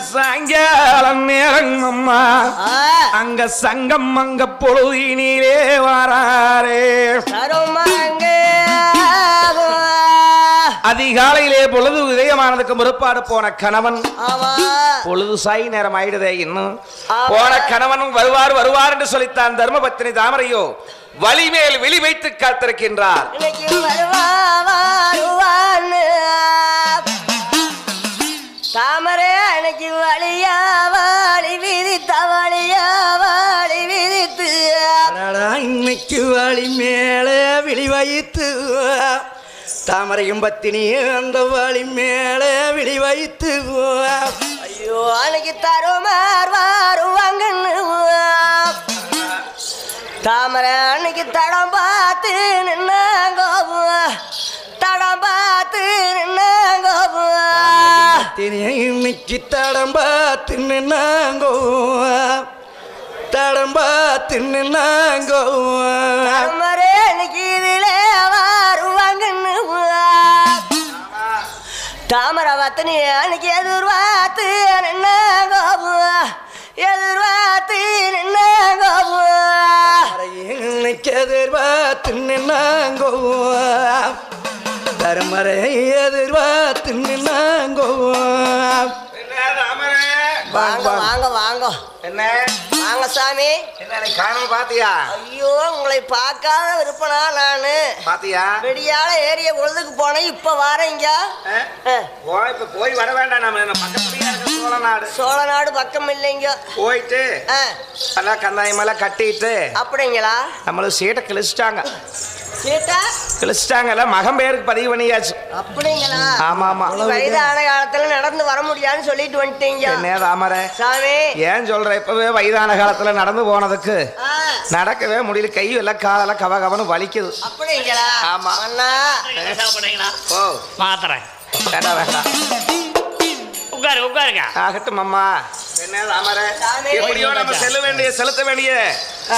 சாயங்காலம் நேரம் அம்மா. ஆ, அங்க சங்கம் அங்க பொழுதினிலே வாராரே. தருமாங்க அதிகாலையிலே பொழுது உதயமானதுக்கு முற்பாடு போன கணவன். பொழுது சாய் நேரம் ஆயிடுதே இன்னும். போன கணவனும் வருவார் வருவார் என்று சொல்லித்தான் தர்மபத்தினி தாமரையோ வலிமேல் வெளி வைத்து காத்திருக்கின்றார். அடடா, இன்னைக்கு வழி மேலே விழி வைத்து தாமரையும் பத்தினி அந்த வழி மேலே விழி வைத்து. ஐயோ அன்னைக்கு தருமார் வருவாங்கன்னு தாமரை அன்னைக்கு தடம் பார்த்து நின்னாங்க. தடம் பார்த்து நின்னாங்க. இன்னைக்கு தடம் பார்த்து நின்னாங்கோ. நின்னாங்கோ தாமரை அன்னைக்கு இதிலே வருவாங்கன்னு தாமரை வத்தனி அன்னைக்கு எதிர்பார்த்து நின்னாங்க எதிர்பார்த்து நின்னாங்க இன்னைக்கு எதிர்பார்த்து நின்னாங்கோ தருமறை எதிர்பார்த்து நின்னாங்கோ வாங்க. வாங்க வாங்க. என்ன? வாங்க சாமி என்ன பாத்தியா? ஐயோ உங்களை பார்க்காத விருப்பனா நானு. பாத்தியா? வெடியால ஏரிய பொழுதுக்கு போனேன் இப்ப வாரேங்க. இப்ப போய் வர வேண்டாம் நம்ம நம்ம பக்கத்துலயே இருக்க சோழ நாடு. சோழ நாடு பக்கம் இல்லைங்க. போயிட்டு எல்லாம் கந்தாயமெல்லாம் கட்டிட்டு அப்படிங்களா? நம்மளும் சீட்டை கிழிச்சிட்டாங்க. சீட்டா கிழிச்சிட்டாங்கல்ல மகன் பேருக்கு பதிவு பண்ணியாச்சு. அப்படிங்களா? ஆமா ஆமா வயதான காலத்துல நடந்து வர முடியாதுன்னு சொல்லிட்டு வந்துட்டீங்க. என்ன தாமரை? சாமி. ஏன் சொல்ற இப்பவே வயதான காலத்துல நடந்து போனதுக்கு? நடக்கவே முடியல. கை எல்லாம் காலெல்லாம் கவ கவனு வலிக்குது. அப்படிங்களா? ஆமா. அண்ணா. ஓ. மாத்திரேன் வேண்டாம் வேண்டாம். உட்காரு உட்காருங்க. ஆகட்டும் அம்மா. என்ன தாமரை சாமி. எப்படியோ நம்ம செல்ல வேண்டிய செலுத்த வேண்டிய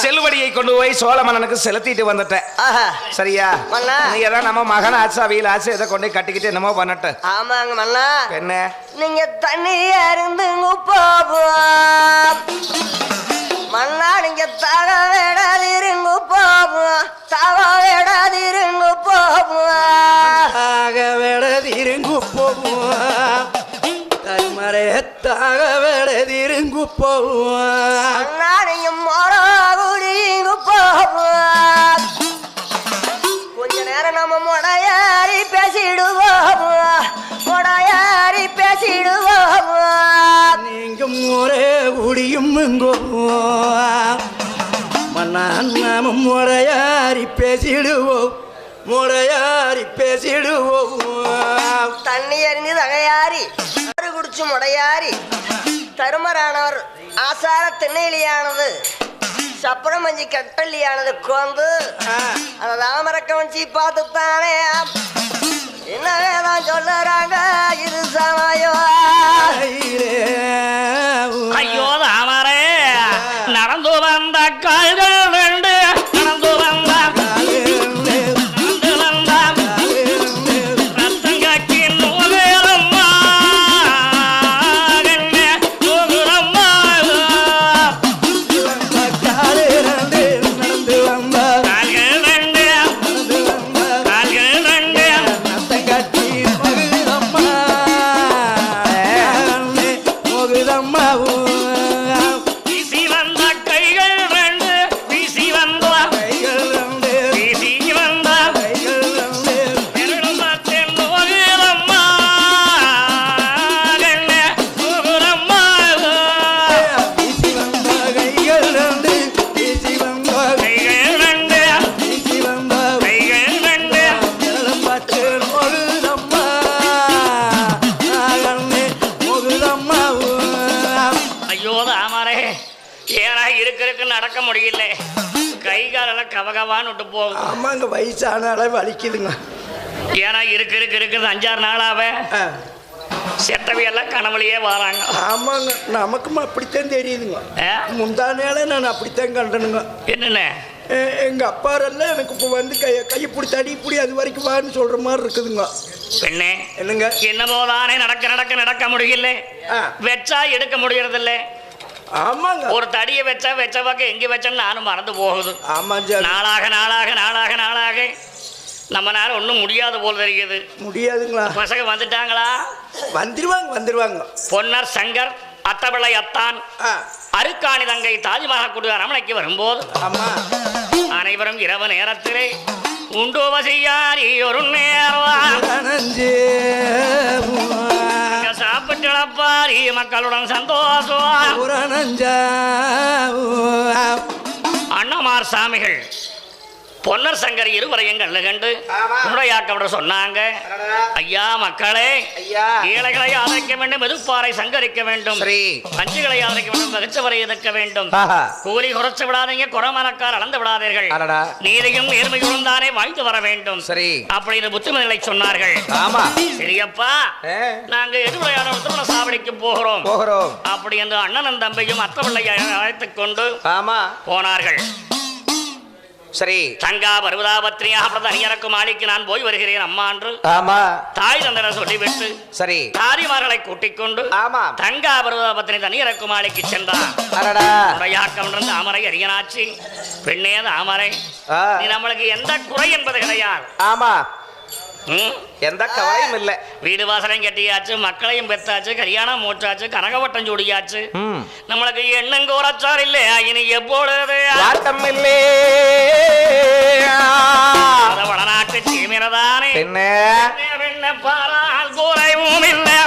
செல்லுபடியை கொண்டு போய் சோழ மன்னனுக்கு செலுத்திட்டு வந்துட்டேன் ஆஹா, சரியா? மன்னா. நீ ஏதாவது நம்ம மகன் ஆச்சா வீல் ஆச்சு இதை கொண்டு கட்டிக்கிட்டு என்னமோ பண்ணட்டு. ஆமாங்க மன்னா. என்ன நீங்க தண்ணி அருந்துங்க போவோம் மன்னா நீங்க தக விடாதிருங்க போவோம் தக விடாதிருங்க போவோம் தாக விடதிருங்கு போவோம் தருமறை தாக விடதிருங்கு போவோம் மன்னா நீங்க மொரா ஒரே குடியும் மன்னா நாம முறையாரி பேசிடுவோம் முறையாரி பேசிடுவோம் தண்ணி அறிந்து தகையாரி குடிச்சு முடையாரி. தருமரானவர் ஆசார திண்ணையிலியானது சப்பரமஞ்சி கட்டள்ளியானது கோந்து அந்த தாமரக்க வஞ்சி பார்த்துத்தானே என்ன வேதம் சொல்லுறாங்க இது சமயம். நடக்க முடியல. கை காலெல்லாம் கவகவான்னு விட்டு போகும். ஆமாங்க வயசானால வலிக்குதுங்க. ஏன்னா இருக்க இருக்க இருக்குது அஞ்சாறு நாளாவே செத்தவையெல்லாம் கனவுலையே வராங்க. ஆமாங்க நமக்கும் அப்படித்தான் தெரியுதுங்க. ஆ? முந்தானேல நான் அப்படித்தான் கண்டனுங்க. என்னண்ணே எ- எங்க அப்பாரெல்லாம் எனக்கு இப்போ வந்து கையை கையை பிடிச்சி அடி இப்படி அது வரைக்கும் வான்னு சொல்ற மாதிரி இருக்குதுங்க. பெண்ணே என்னங்க? என்னமோ தானே நடக்க நடக்க நடக்க முடியல. வச்சா எடுக்க முடியறதில்ல. ஆமாங்க. ஒரு தடியை வச்சா வச்ச பக்கம் எங்க வச்சேன்னு நானும் மறந்து போகுது. ஆமாங்க நாளாக நாளாக நாளாக நாளாக நம்மனால ஒன்றும் முடியாத போல் தெரியுது. முடியாதுங்களா? பசங்க வந்துட்டாங்களா? வந்துருவாங்க வந்துருவாங்க. பொன்னர் சங்கர் அத்தபிள்ளை அத்தான் அருக்காணி தங்கை தாஜ்மஹால் குடி அரமனைக்கு வரும்போது ஆமா. அனைவரும் இரவு நேரத்திலே உண்டு வசியாரி ஒரு நேரம் இழப்பாரி மக்களுடன் சந்தோஷம். அண்ணமார் சாமிகள் பொன்னர் சங்கர் இருவரையும் கண்டு உரையாக்க சொன்னாங்க. ஐயா மக்களே ஏழைகளை ஆதரிக்க வேண்டும் எதிர்ப்பாரை சங்கரிக்க வேண்டும். பஞ்சுகளை ஆதரிக்க வேண்டும் வகிச்சவரை எதிர்க்க வேண்டும். கூலி குறைச்சு விடாதீங்க குறமனக்கார் அளந்து விடாதீர்கள். அடடா. நீதியும் நேர்மையுடன் தானே வாழ்ந்து வர வேண்டும். சரி. அப்படின்னு புத்திமதிகளை சொன்னார்கள். ஆமா. சரியப்பா நாங்க திருமண சாவடிக்கு போகிறோம். போகிறோம். அப்படி என்று அண்ணனும் தம்பியும் அத்த பிள்ளையை அழைத்துக் கொண்டு ஆமா. போனார்கள். சரி. தங்கா பருவதாபத்ரியாக அப்படி தனியரக்கு மாளிக்கு நான் போய் வருகிறேன் அம்மா என்று ஆமா. தாய் தந்தன சொல்லிவிட்டு சரி. தாரிமார்களை கூட்டிக் கொண்டு ஆமா. தங்கா பருவதாபத்தினி தனியரக்கு மாளிக்கு சென்றான். உரையாக்கம் இருந்து அமரை அரியனாச்சி பெண்ணே தாமரை. நீ நம்மளுக்கு எந்த குறை என்பது கிடையாது. ஆமா? எந்த கவலையும் இல்ல. வீடு வாசலையும் கட்டியாச்சு மக்களையும் பெத்தாச்சு கல்யாணம் மூச்சாச்சு கனகவட்டம் சூடியாச்சு. நம்மளுக்கு எண்ணங்க உரைச்சார் இல்லையா? இனி எப்பொழுது? வாட்டம் இல்லே. வடநாட்டு சீமிரதானே. என்ன என்ன பாரால் குறைவும் இல்லை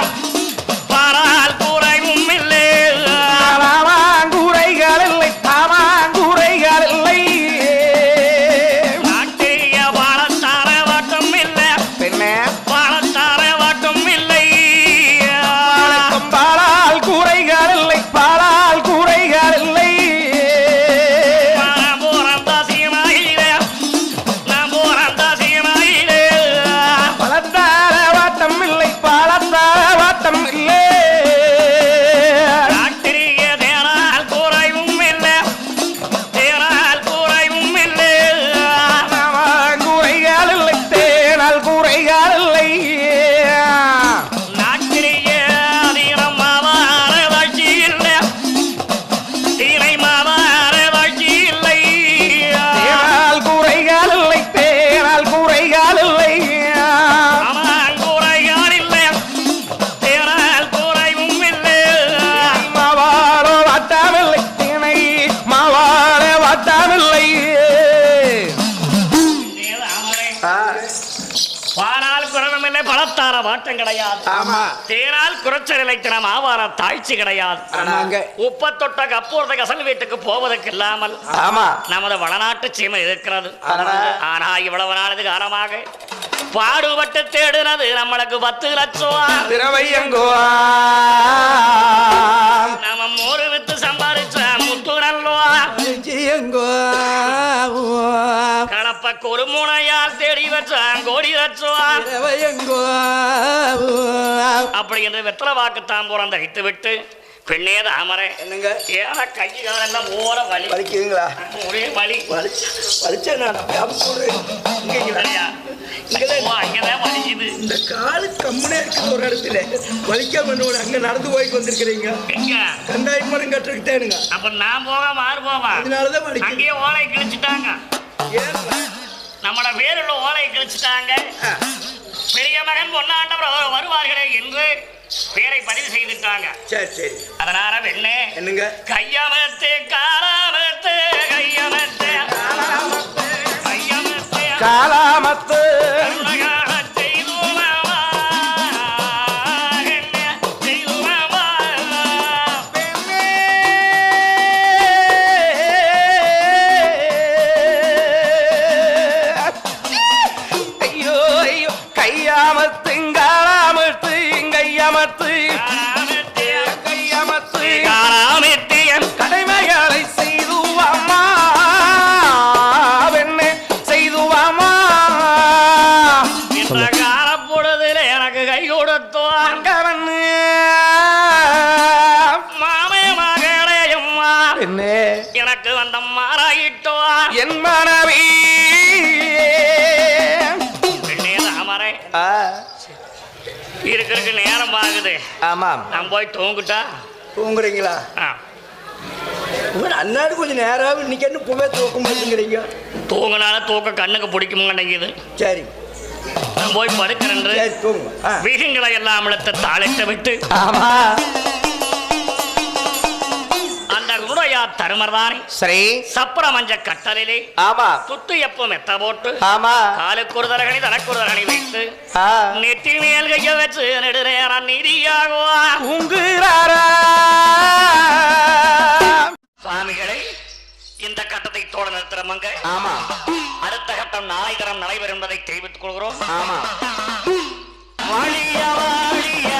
வாட்டம் கிடையாது. ஆமா. தேனால் குறைச்சல் இலைத்தனம் ஆவார தாழ்ச்சி கிடையாது. ஆமாங்க. உப்பத்தொட்ட கப்பூர்த்த கசல் வீட்டுக்கு போவதற்கு இல்லாமல் ஆமா. நமது வடநாட்டு சீமை இருக்கிறது. ஆனா இவ்வளவு நாளது காலமாக பாடுபட்டு தேடுனது நம்மளுக்கு பத்து லட்சம். நம்ம மூறு வித்து சம்பாதிச்ச முத்து நல்லோ எங்கோ கலப்ப குறுமுனையால் தேடி வச்சான் கோடி எங்கோ அப்படி என்று வெத்தலை வாக்கு தாம்பூரம் தரித்து விட்டு பெண்ணே தாமரை என்னங்க? ஏன கை காலெல்லாம் ஓர வலி. வலிக்குதுங்களா? ஒரே வலி. வலிச்சு வலிச்சேன் நான் வலிக்குது. இந்த காலு கம்முனே இருக்குது ஒரு இடத்துல. வலிக்காம என்ன அங்க நடந்து போயிட்டு வந்திருக்கிறீங்க. எங்க? கண்டாய் மரம் கட்டுக்கிட்டேனுங்க அப்ப நான் போக மாறு போவா அதனாலதான் அங்கேயே ஓலை கிழிச்சிட்டாங்க. ஏனுங்க? நம்மளோட பேருள்ள ஓலை கிழிச்சிட்டாங்க. பெரிய மகன் பொன்னாண்டவர் வருவார்களே என்று பேரை பதிவு செய்துட்டாங்க. சரி சரி. அதனால வெண்ணே என்னங்க? கையமத்து காலாமத்து கையமத்து கையமத்து காலாமத்து மனைவி. இருக்கிறதுக்கு நேரம் ஆகுது ஆமாம். நான் போய் தூங்கிட்டா? தூங்குறீங்களா? அண்ணாடு கொஞ்சம் நேரம் இன்னைக்கு என்ன புவே தூக்க மாட்டேங்கிறீங்க தூங்கினாலும் தூக்க கண்ணுக்கு பிடிக்க மாட்டேங்குது சரி. நான் போய் படுக்கிறேன் வீகங்களை எல்லாம் இழுத்து தாளிட்டு விட்டு ஆமா. குருடையா தருமர்தானே? சரி. சப்பர மஞ்ச கட்டலிலே ஆமா. துத்து எப்போ மெத்த போட்டு ஆமா. காலுக்கு ஒரு தரகணி தனக்கு ஒரு தரகணி வைத்து. நெத்தி மேல் கைய வச்சு நெடுநேரம் நிதியாகுவா உங்குறாரா? சுவாமிகளை இந்த கட்டத்தை தோட நிறுத்துறமங்க ஆமா. அடுத்த கட்டம் நாளை தரம் நடைபெறும் என்பதை தெரிவித்துக் கொள்கிறோம். ஆமா. மழிய வாழிய